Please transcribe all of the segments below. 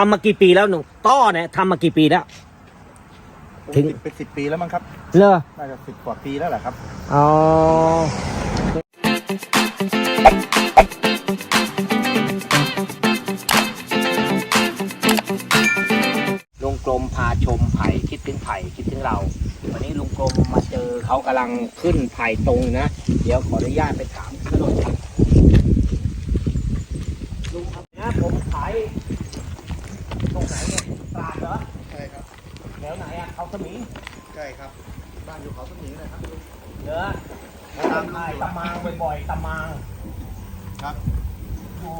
ทำมากี่ปีแล้วหนูต้อเนี่ยทำมากี่ปีแล้ว ถึงติดเป็นสิบปีแล้วมั้งครับ เลอน่าจะสิบกว่าปีแล้วแหละครับ อ๋อลุงกลมพาชมไผ่คิดถึงไผ่คิดถึงเรา วันนี้ลุงกลมมาเจอเขากำลังขึ้นไผ่ตรงนะ เดี๋ยวขออนุญาตไปถามถนนครับลุงครับนะผมขายตรงไหนเนี่ยตราดเหรอ ใช่ครับ แถวไหนอะเขาสมิงใช่ครับ บ้านอยู่เขาสมิงนะครับเหรอตามไปตามางบ่อยๆตามางครับดู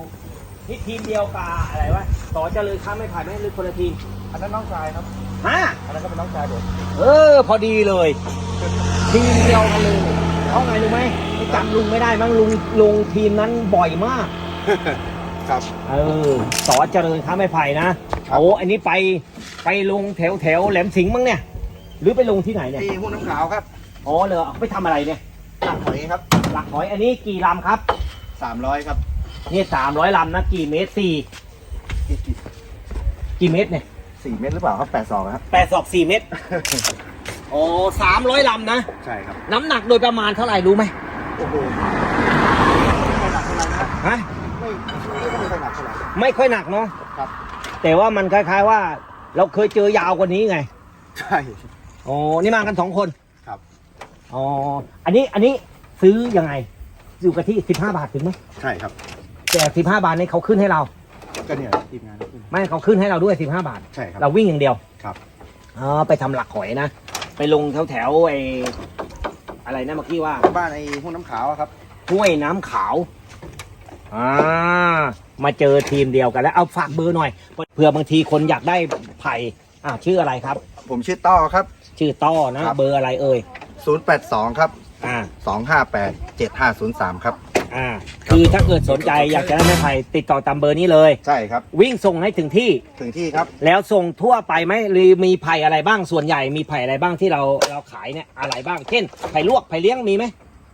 นี่ทีมเดียวกับอะไรวะต่อเจริญค้าไม่ผ่านไหมหรือคนละทีมอันนั้นน้องชายครับฮะอันนั้นก็เป็นน้องชายผมเออ พอดีเลย ทีมเดียวกันเลยเพราะไงรู้ไหมไม่จำลุงไม่ได้มั้งลุงลงทีมนั้นบ่อยมาก ครับ เออต่อเจริญค้าไม่ไผ่นะครับ โอ้อันนี้ไปไปลงแถวแถวแหลมสิงห์มั้งเนี่ย หรือไปลงที่ไหนเนี่ยที่หุ้นน้ำขาวครับอ๋อเหรอเอาไปทำอะไรเนี่ยตักหอยครับหลักหอยอันนี้กี่ลำครับสามร้อยครับนี่สามร้อยลำนะกี่เมตรสี่กี่เมตรเนี่ยสี่เมตรหรือเปล่าครับแปดสองครับแปดศอกสี่เมตรโอ้สามร้อยลำนะใช่ครับน้ำหนักโดยประมาณเท่าไหร่รู้ไหมโอ้โหไม่หนักเท่าไหร่นะฮะไม่ไม่ค่อยหนักเท่าไหร่ไม่ค่อยหนักเนาะครับ แต่ว่ามันคล้าย ๆ ว่า เราเคยเจอยาวกว่านี้ไงใช่อ๋อนี่มากันสองคนครับอ๋ออันนี้อันนี้ซื้อยังไงอยู่กับที่สิบห้าบาทถึงไหมใช่ครับ แต่สิบห้าบาทนี่เขาขึ้นให้เรา ก็เนี่ยทีมงานขึ้น ไม่เขาขึ้นให้เราด้วยสิบห้าบาท ใช่ครับ เราวิ่งอย่างเดียวครับอ๋อไปทำหลักหอยนะ ไปลงแถวแถวๆไอ้อะไรนะเมื่อกี้ว่า บ้านไอ้หุ้นน้ำขาวอะครับห้วยน้ำขาว อ่ามาเจอทีมเดียวกันแล้วเอาฝากเบอร์หน่อยเผื่อบางทีคนอยากได้ไผ่อ่าชื่ออะไรครับ ผมชื่อต้อครับ ชื่อต้อนะ ครับ เบอร์อะไรเอ่ยศูนย์แปดสองครับ อ่าสองห้าแปดเจ็ดห้าศูนย์สามครับ อ่า คือถ้าเกิดสนใจอยากจะได้ไม้ไผ่ติดต่อตามเบอร์นี้เลย ใช่ครับ วิ่งส่งให้ถึงที่ ถึงที่ครับ แล้วส่งทั่วไปไหมหรือมีไผ่อะไรบ้างส่วนใหญ่มีไผ่อะไรบ้างที่เราเราขายเนี่ยอะไรบ้าง เช่นไผ่ลวกไผ่เลี้ยงมีไหม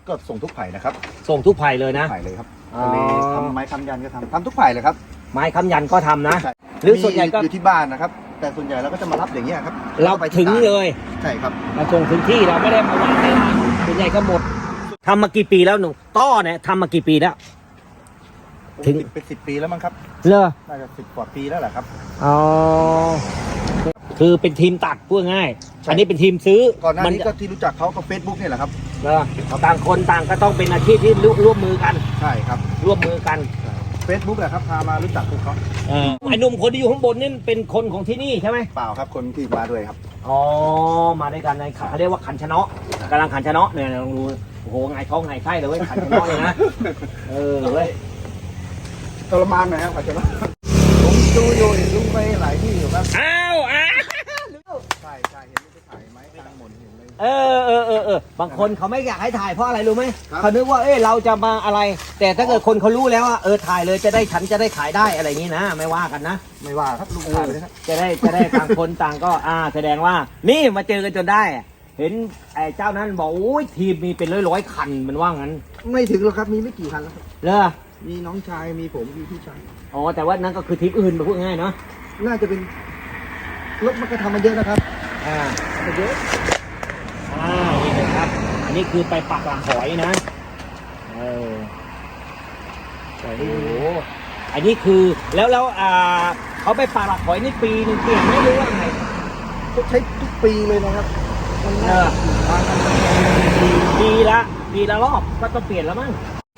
ก็ส่งทุกไผ่นะครับส่งทุกไผ่เลยนะ ไผ่เลยครับ อ๋อทะเลทำไม้คำยันก็ทำทำทุกไผ่เลยครับไม้คำยันก็ทำนะ ใช่หรือส่วนใหญ่ก็ มีอยู่ที่บ้านนะครับ แต่ส่วนใหญ่เราก็จะมารับอย่างเงี้ยครับเราไปถึงเลยใช่ครับ เราส่งถึงที่เราไม่ได้มาวางในร้านส่วนใหญ่ก็หมดทำมากี่ปีแล้วหนูต้อเนี่ยทำมากี่ปีแล้ว ถึงติดเป็นสิบปีแล้วมั้งครับเลอน่าจะสิบกว่าปีแล้วแหละครับ อ๋อคือเป็นทีมตัดพูดง่าย ใช่ อันนี้เป็นทีมซื้อก่อนหน้ามันี้ก็ที่รู้จักเขาก็เฟซบุ๊กนี่แหละครับ เออต่างคนต่างก็ต้องเป็นอาชีพที่ร่วมร่วมมือกัน ใช่ครับร่วมมือกันเฟซบุ๊กแหละครับพามารู้จักพวกเขาเออไอ้หนุ่มคนที่อยู่ข้างบนนี่เป็นคนของที่นี่ใช่ไหมเปล่าครับคนที่มาด้วยครับอ๋อมาด้วยกันในเขาเรียกว่าขันชะเนาะกำลังขันชะเนาะเนี่ยลองดูโอ้โหไงท้องไงไส้เลยเว้ยขันชะเนาะเลยนะเออเว้ยทรมานหน่อยครับอาจารย์ผมดูอยู่เห็นลุงไปหลายที่อยู่ครับ เห็นเลยเออเออเออเออบางคนเขาไม่อยากให้ถ่ายเพราะอะไรรู้ไหมครับ เขานึกว่าเอ้ยเราจะมาอะไร แต่ถ้าเกิดคนเขารู้แล้วว่าเออถ่ายเลยจะได้ฉันจะได้ขายได้อะไรอย่างนี้นะ ไม่ว่ากันนะไม่ว่าครับลุงถ่ายเลยครับ จะได้จะได้ต่างคนต่างก็อ่าแสดงว่า นี่มาเจอกันจนได้อะเห็นไอ้เจ้านั้นบอกโอ้ยทีมมีเป็นร้อยร้อยๆคันมันว่างั้นไม่ถึงหรอกครับมีไม่กี่คันแล้วครับเลอมีน้องชายมีผมมีพี่ชายอ๋อแต่ว่านั่นก็คือทีมอื่นมาพูดง่ายเนาะน่าจะเป็นรถมันก็ทำมาเยอะนะครับอ่าทำมาเยอะอ่านี่ นะครับอันนี้คือไปปักหลักหอยนะเออโอ้โหอันนี้คือแล้วแล้วอ่าเขาไปปักหลักหอยนี่ปีหนึ่งเปลี่ยนไม่รู้ว่าไงก็ใช้ทุกปีเลยนะครับมันเอน่าอปีละปีละรอบก็ต้องเปลี่ยนแล้วมั้ง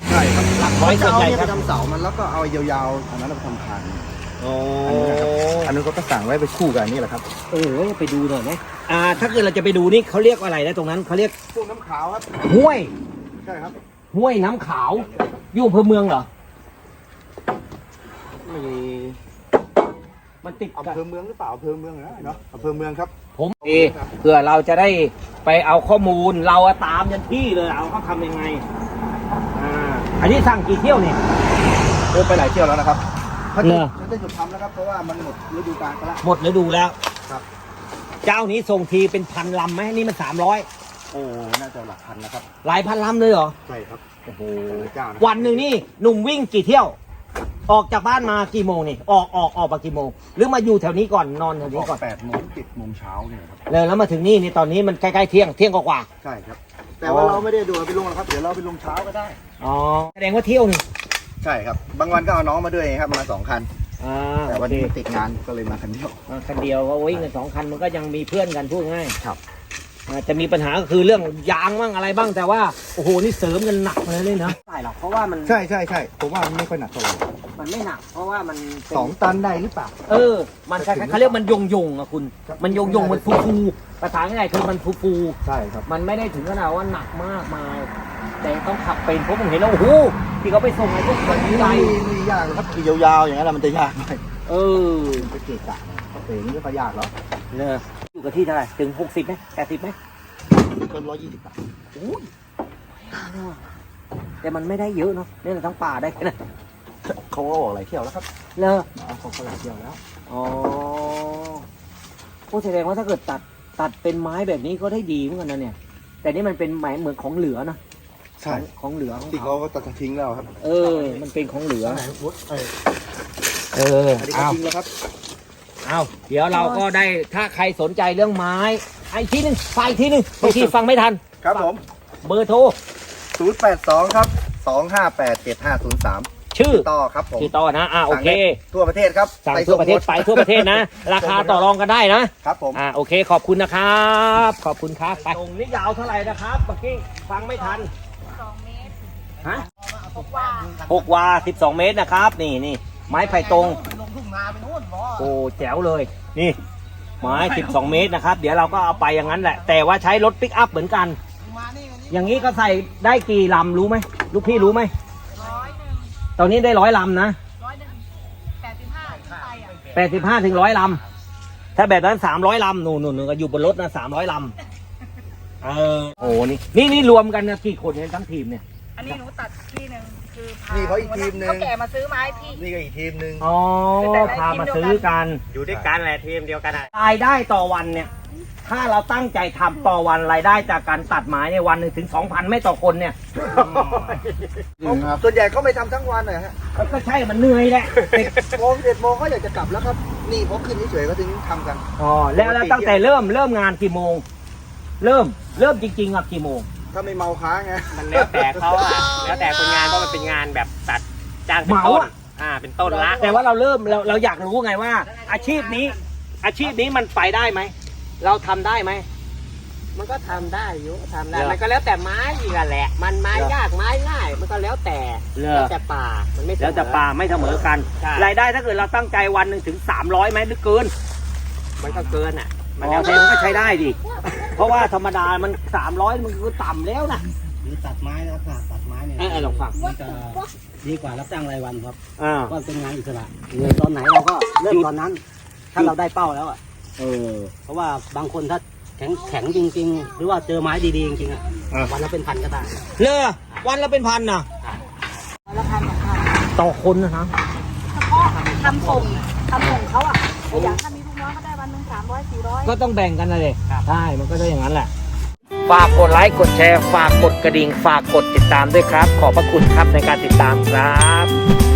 ใช่ครับหลักร้อยจะส่วนเอาใหญ่เนี่ยคไปรับทำเสามันแล้วก็เอายาวๆอันนั้นเราไปทำคาน โอ้อันนี้นก็ต้องสั่งไว้ไปคู่กันนี่แหละครับ เออไปดูหน่อยไหมอ่า ถ้าเกิดเราจะไปดูนี่เขาเรียกว่าอะไรนะตรงนั้นเขาเรียกพวกน้ำขาวครับ ห้วย ใช่ครับ ห้วยน้ำขาวอยู่อำเภอเมืองเหรอมีมันติดอำกับเภอเมืองหรือเปล่าอำเภอเมืองนะเนาะอำเภอเมืองครับ ผมเอเพื่อเราจะได้ไปเอาข้อมูลเราอะตามยันที่เลยเอาเขาทำยังไงอ่าอันนี้สั่งกี่เที่ยวเนี่ยเดินไปหลายเที่ยวแล้วนะครับ เขาเหรจะอเขาจะหยุดทำแล้วครับเพราะว่ามันหมดฤดูกาลไปแล้ว หมดฤดูแล้ว ครับ เจ้านี้ส่งทีเป็นพันลำไหมนี่มันสามร้อยโอ้น่าจะหลักพันนะครับหลายพันลำเลยเหรอ ใช่ครับโอ้โหหลายเจ้านะวันหนึ่งนี่หนุ่มวิ่งกี่เที่ยว ออกจากบ้านมากี่โมงนี่ ออกออกออกมากี่โมง หรือมาอยู่แถวนี้ก่อนนอนแถวอนี้อกก่อนแปดโมงเจ็ดโมงเช้าเนี่ยครับเลยแล้วมาถึงนี่นี่ตอนนี้มันใกล้ๆเที่ยงเที่ยงกว่าใช่ครับ แต่ว่าเราไม่ได้ด่วนไปลงนะครับ เดี๋ยวเราไปลงเช้าก็ได้ ๆอ๋อแสดงว่าเที่ยวนี่ ใช่ครับ บางวันก็เอาน้องมาด้วยครับมาสองคัน อ่าแต่โอวันเคนี้มันติดงานก็เลยมาคันเดียวมาคันเดียวก็วิ่งกันสองคันมันก็ยังมีเพื่อนกันพูดง่ายครับ อ่าจะมีปัญหาก็คือเรื่องยางบ้างอะไรบ้างแต่ว่าโอ้โหนี่เสริมกันหนักเลยเลยนะใช่หรอกเพราะว่ามันใช่ใช่ใช่ผมว่ามันไม่ค่อยหนักเท่าไหร่มันไม่หนัก เพราะว่ามันเป็น สองตันได้หรือเปล่า เออ มันคล้ายๆเขาเรียกมันยงยงๆอะคุณ ครับ มันยงยงๆมันฟูฟูๆภาษาง่ายๆคือมันฟูฟูใช่ครับๆมันไม่ได้ถึงขนาดว่าหนักมากมาย แต่ต้องขับเป็นเพราะผมเห็นแล้วโอ้โหที่เขาไปส่งไอ้พวกคนนี้ไรไม่ยากหรอกครับคือยาวๆอย่างนั้นแหละมันจะยากหน่อยเออมันจะเกะกะเตะนี่ไม่ค่อยยากหรอกเนอะอยู่กับที่เท่าไหร่ถึงหกสิบไหมแปดสิบไหมเกินร้อยยี่สิบบาทอุ้ยแต่มันไม่ได้เยอะเนาะเนี่ยทั้งป่าได้แค่นั้นเขาก็ออกหลายเที่ยวแล้วครับเนอะเอาเขาก็หลายเที่ยวแล้วอ๋อโอ้แสดงว่าถ้าเกิดตัดตัดเป็นไม้แบบนี้ก็ได้ดีเหมือนกันนะเนี่ย แต่นี่มันเป็นไม้เหมือนของเหลือนะ ใช่ของของเหลือของที่เขาเขาก็ตัดทิ้งแล้วครับเออ มันเป็นของเหลือ ไหนวุฒิเออเอออันนี้ก็เอาทิ้งแล้วครับ เอาเดี๋ยวเราก็ได้ถ้าใครสนใจเรื่องไม้ไอ้ที่นึงไฟที่นึงบางทีฟังไม่ทัน ครับผม เบอร์โทร082 ครับ 258 7503 ชื่อต่อครับผมชื่อต่อนะอ่าโอเคทั่วประเทศครับสั่งไปทั่วประเทศหมดไปทั่วประเทศนะ ราคาต่อรองกันได้นะ ครับผม อ่าโอเคขอบคุณนะครับ ขอบคุณครับ ไปตรงนี้ยาวเท่าไหร่นะครับเมื่อกี้ฟังไม่ทันสองเมตร ฮะหกว่าหกวาสิบสองเมตรนะครับ นี่นี่ไม้ไผ่ตรง ลงทุ่งนาไปนู่นบอโอ้แจ๋วเลย นี่ ไม้สิบสองเมตรนะครับ เดี๋ยวเราก็เอาไปอย่างนั้นแหละ แต่ว่าใช้รถปิกอัพเหมือนกัน มานี่กันนี่อย่างนี้ก็ใส่ได้กี่ลำรู้ไหมลูกพี่รู้ไหมร้อยหนึ่งตอนนี้ได้ร้อยลำนะร้อยหนึ่งแปดสิบห้าขึ้นไปอะแปดสิบห้าถึงร้อยลำถ้าแบบนั้นสามร้อยลำนู่นนู่นนู่นก็อยู่บนรถนะสามร้อยลำเออโอ้นี่นี่นี่รวมกันนะกี่คนเนี่ยทั้งทีมเนี่ย อันนี้หนูตัดที่หนึ่งคือพานี่เขาอีกทีมหนึ่ง เขาแก่มาซื้อไม้พี่ นี่ก็อีกทีมหนึ่งอ๋อพามาซื้อกันอยู่ด้วยกันแหละทีมเดียวกันอะรายได้ต่อวันเนี่ย ถ้าเราตั้งใจทำต่อวันรายได้จากการตัดไม้ในยวันหนึ่งถึงสองพันไม่ต่อคนเนี่ย ส่วนใหญ่เขาไม่ทำทั้งวันเลยฮะก็ใช่มันเหนื่อยแหละโมงเจ็ดโมงเขาอยากจะกลับแล้วครับ นี่พอขึ้นเฉยๆก็ถึงทำกัน อ๋อแล้วแล้วตั้งแต่เริ่มเริ่มงานกี่โมง เริ่มเริ่มจริงๆอะกี่โมง ถ้าไม่เมาค้างไง มันแล้วแต่เขาอะแล้วแต่คนงานเพราะมันเป็นงานแบบตัดจ้างเป็นเหมาต้นอะ อ่าเป็นต้นละแต่ว่าเราเริ่มเราเราอยากรู้ไงว่า อาชีพนี้ อาชีพนี้มันไปได้ไหมเราทำได้ไหม มันก็ทำได้อยู่ทำได้เหรอมันก็แล้วแต่ไม้อีกอะแหละ มันไม้ยากไม้ง่าย มันก็แล้วแต่เหรอ แล้วแต่ป่ามันไม่เสมอ แล้วแต่ปลาไม่เสมอกันใช่ รายได้ถ้าเกิดเราตั้งใจวันหนึ่งถึงสามร้อยไหมหรือเกินมันก็เกินอะ มัมันนแล้แล้ววแต่แต่มันก็ใช้ได้ดิ เพราะว่าธรรมดามันสามร้อยมันคือต่ำแล้วนะ หรือตัดไม้นะครับค่ะตัดไม้เนี่ยเออลองฟัง มันจะดีกว่ารับจ้างรายวันครับอ่า ก็เป็นงานอิสระเหนื่อยตอนไหนเราก็เริ่มตอนนั้น ถ้าเราได้เป้าแล้วอะเออ เพราะว่าบางคนถ้าแข็งแข็งจริง ๆ หรือว่าเจอไม้ดีๆจริงๆอะอะ วันละเป็นพันก็ได้เลอวันละเป็นพันนะแล้วพันสองพันต่อคนนะฮะ เฉพาะทำส่งทำส่งเขาอะแต่อย่างถ้ามีลูก น้องก็ได้วันหนึ่งสามร้อยสี่ร้อย ก็ต้องแบ่งกันนะเลยใช่ มันก็ได้อย่างนั้นแหละ ฝากกดไลค์กดแชร์ ฝากกดกระดิ่ง ฝากกดติดตามด้วยครับ ขอบพระคุณครับในการติดตามครับ